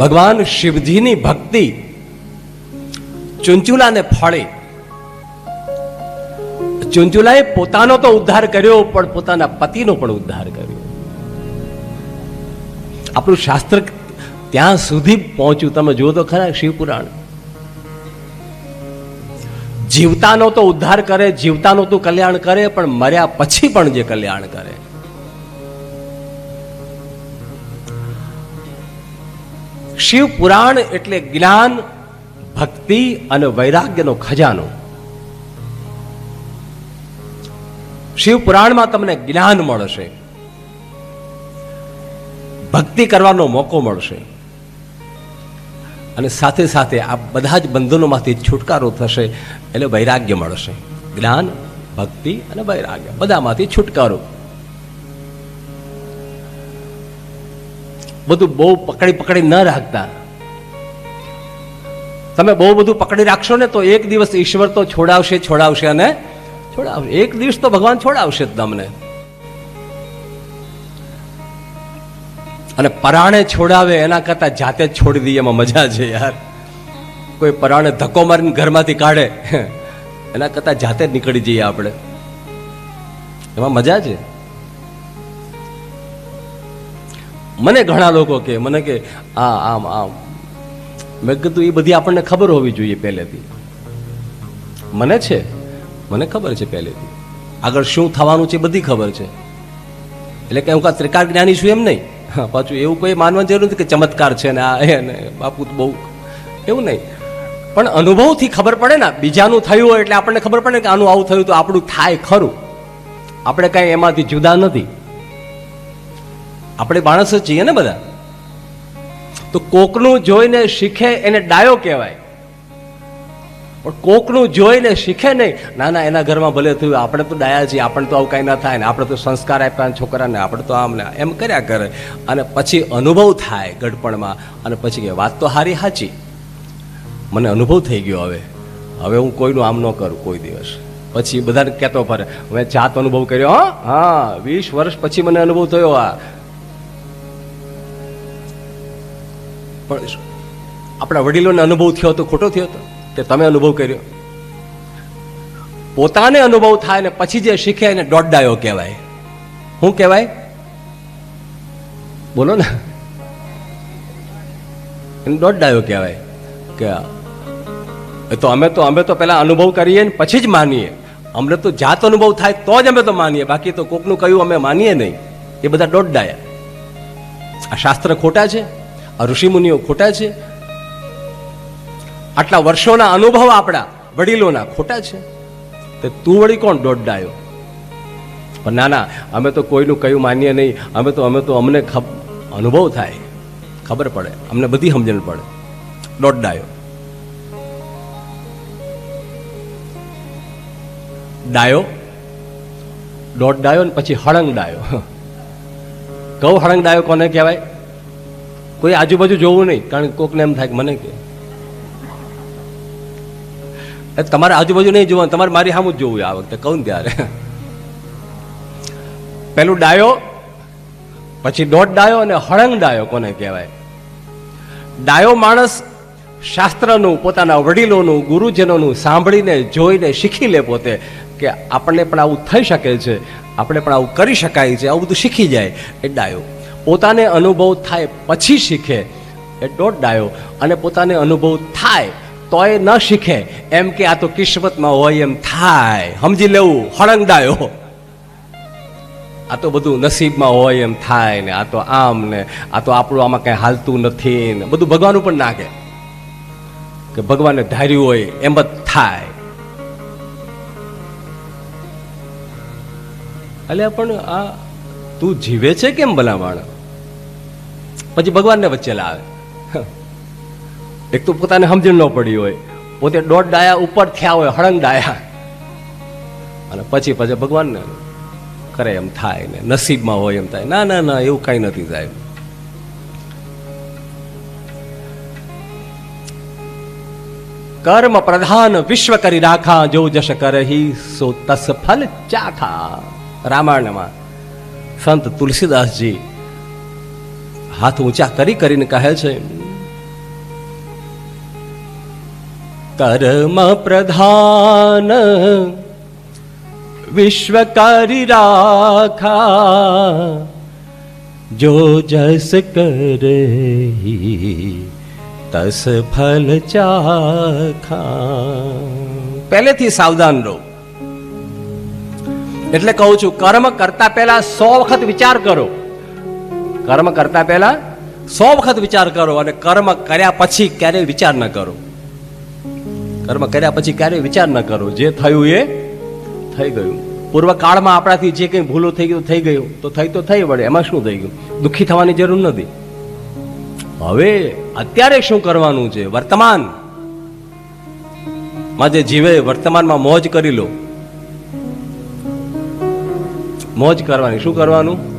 ભગવાન શિવજીની ભક્તિ ચુંચુલાને ફળી. ચુંચુલાએ પોતાનો તો ઉદ્ધાર કર્યો, પણ પોતાના પતિનો પણ ઉદ્ધાર કર્યો. આપણું શાસ્ત્ર ત્યાં સુધી પહોંચ્યું. તમે જુઓ તો ખરા શિવપુરાણ. જીવતાનો તો ઉદ્ધાર કરે, જીવતાનો તો કલ્યાણ કરે, પણ મર્યા પછી પણ જે કલ્યાણ કરે. શિવ પુરાણ એટલે જ્ઞાન, ભક્તિ અને વૈરાગ્યનો ખજાનો. શિવ પુરાણમાં તમને જ્ઞાન મળશે. ભક્તિ કરવાનો મોકો મળશે. અને સાથે સાથે આ બધા જ બંધનોમાંથી છુટકારો થશે એટલે વૈરાગ્ય મળશે. જ્ઞાન, ભક્તિ અને વૈરાગ્ય. બધામાંથી છુટકારો. બધું બહુ પકડી પકડી ન રાખતા. તમે બહુ બધું પકડી રાખશો ને તો એક દિવસ ઈશ્વર તો છોડાવશે છોડાવશે અને છોડાવશે. એક દિવસ તો ભગવાન છોડાવશે તમને. અને પરાણે છોડાવે એના કરતા જાતે જ છોડી દઈએ, એમાં મજા છે યાર. કોઈ પરાણે ધક્કો મારીને ઘરમાંથી કાઢે, એના કરતા જાતે જ નીકળી જઈએ આપણે. એમાં મજા છે. મને ઘણા લોકો કે, મને કે, આ, આમ આમ. મેં કીધું એ બધી આપણને ખબર હોવી જોઈએ પહેલેથી. મને છે? મને ખબર છે પહેલેથી. આગળ શું થવાનું છે બધી ખબર છે. એટલે કે હું કાં ત્રિકાર જ્ઞાની છું એમ નહીં. પાછું એવું કોઈ માનવાની જરૂર નથી કે ચમત્કાર છે ને આ એ ને બાપુ બહુ એવું નહીં. પણ અનુભવથી ખબર પડે ને, બીજાનું થયું હોય એટલે આપણને ખબર પડે કે આનું આવું થયું તો આપણું થાય ખરું. આપણે કાંઈ એમાંથી જુદા નથી. આપણે માણસ જ છીએ ને બધા? તો કોકનું જોઈને શીખે એને ડાયો કહેવાય. પણ કોકનું જોઈને શીખે નહીં. ના ના, એના ઘરમાં ભલે થયું, આપણે તો ડાયા છીએ આપણને તો આવું કાંઈ ના થાય ને, આપણે તો સંસ્કાર આપ્યા છોકરાને, આપણે તો આમ ને એમ કર્યા કરે. અને પછી અનુભવ થાય ગડપણમાં અને પછી કે વાત તો હારી સાચી મને અનુભવ થઈ ગયો હવે. હવે હું કોઈનું આમ ન કરું કોઈ દિવસ. પછી બધાને કહેતો ફરે, મેં જાત અનુભવ કર્યો, હા? હા, વીસ વર્ષ પછી મને અનુભવ થયો આ. પણ આપણા વડીલોને અનુભવ થયો તો ખોટો થયો હતો કે તમે અનુભવ કર્યો. પોતાને અનુભવ થાય ને પછી જે શીખે એને દોડડાયો કહેવાય. શું કહેવાય? બોલો ને. એને દોડડાયો કહેવાય કે તો અમે તો અમે તો પહેલા અનુભવ કરીએ ને પછી જ માનીએ. અમને તો જાત અનુભવ થાય તો જ અમે તો માનીએ. બાકી તો કોકનું કહ્યું અમે માનીએ નહીં. એ બધા દોડડાયા આ શાસ્ત્ર ખોટા છે? આ ઋષિમુનિઓ ખોટા છે? આટલા વર્ષોના અનુભવ આપણા વડીલોના ખોટા છે? તે તું વળી કોણ દોડડાયો? પણ ના ના અમે તો કોઈનું કયું માનીએ નહીં. અમે તો અમે તો અમને અનુભવ થાય. ખબર પડે. અમને બધી સમજણ પડે. દોડડાયો. ડાયો. દોડડાયો ને પછી હળંગ ડાયો કહું હળંગ ડાયો કોને કહેવાય? કોઈ આજુબાજુ જોવું નહીં, કારણ કે કોકને એમ થાય કે મને કે. તમારે આજુબાજુ નહીં જોવાનું, તમારે મારી સામું જ જોવું આ વખતે, કહું ત્યારે. પેલું ડાયો, પછી દોઢ ડાયો અને હળંગ ડાયો કોને કહેવાય. ડાયો માણસ શાસ્ત્રનું, પોતાના વડીલોનું, ગુરુજનોનું સાંભળીને, જોઈને શીખી લે પોતે કે આપણને પણ આવું થઈ શકે છે, આપણે પણ આવું કરી શકાય છે, આવું બધું શીખી જાય એ ડાયો. પોતાને અનુભવ થાય પછી શીખે. એ ડોટ ડાયો. અને પોતાને અનુભવ થાય તોય ન શીખે. એમ કે આ તો કિસ્મતમાં હોય એમ થાય. સમજી લેવું? હળંગ ડાયો. આ તો બધું નસીબમાં હોય એમ થાય ને. આ તો આમ ને. આ તો આપણું આમાં કંઈ હાલતું નથી ને. બધું ભગવાન ઉપર નાખે. કે ભગવાને ધાર્યું હોય એમ જ થાય. એટલે પણ આ તું જીવે છે કેમ ભલામણ પછી ભગવાનને વચ્ચે લાવે. એક તો પોતાને સમજણ ન પડી હોય. પોતે દોઢ ડાયા ઉપર થયા હોય, હળંગ ડાયા. અને પછી પછી ભગવાનને કરે એમ થાય ને, નસીબમાં હોય એમ થાય. ના ના ના, એવું કાંઈ નથી સાહેબ. કર્મ પ્રધાન વિશ્વ કરી રાખા, જો જશ કરહી, સો તસ ફલ ચાખા. રામાયણમાં સંત તુલસીદાસજી હાથ ઊંચા કરી કરીને કહે છે, કર્મ પ્રધાન વિશ્વ કરી રાખા, જો જસ કરે તસ ફલ ચાખા. પહેલેથી સાવધાન રહો. એટલે કહું છું, કર્મ કરતા પહેલા સો વખત વિચાર કરો. કર્મ કરતા પહેલા સો વખત વિચાર કરો અને કર્મ કર્યા પછી ક્યારેય વિચાર ન કરો. કર્મ કર્યા પછી ક્યારેય વિચાર ન કરો. જે થયું એ થઈ ગયું. પૂર્વકાળમાં આપણાથી જે કંઈ ભૂલો થઈ ગયું થઈ ગયું. તો થઈ તો થઈ વળે. એમાં શું થઈ ગયું? દુઃખી થવાની જરૂર નથી. હવે અત્યારે શું કરવાનું છે? વર્તમાન. માં જે જીવે, વર્તમાનમાં મોજ કરી લો. મોજ કરવાની. શું કરવાનું?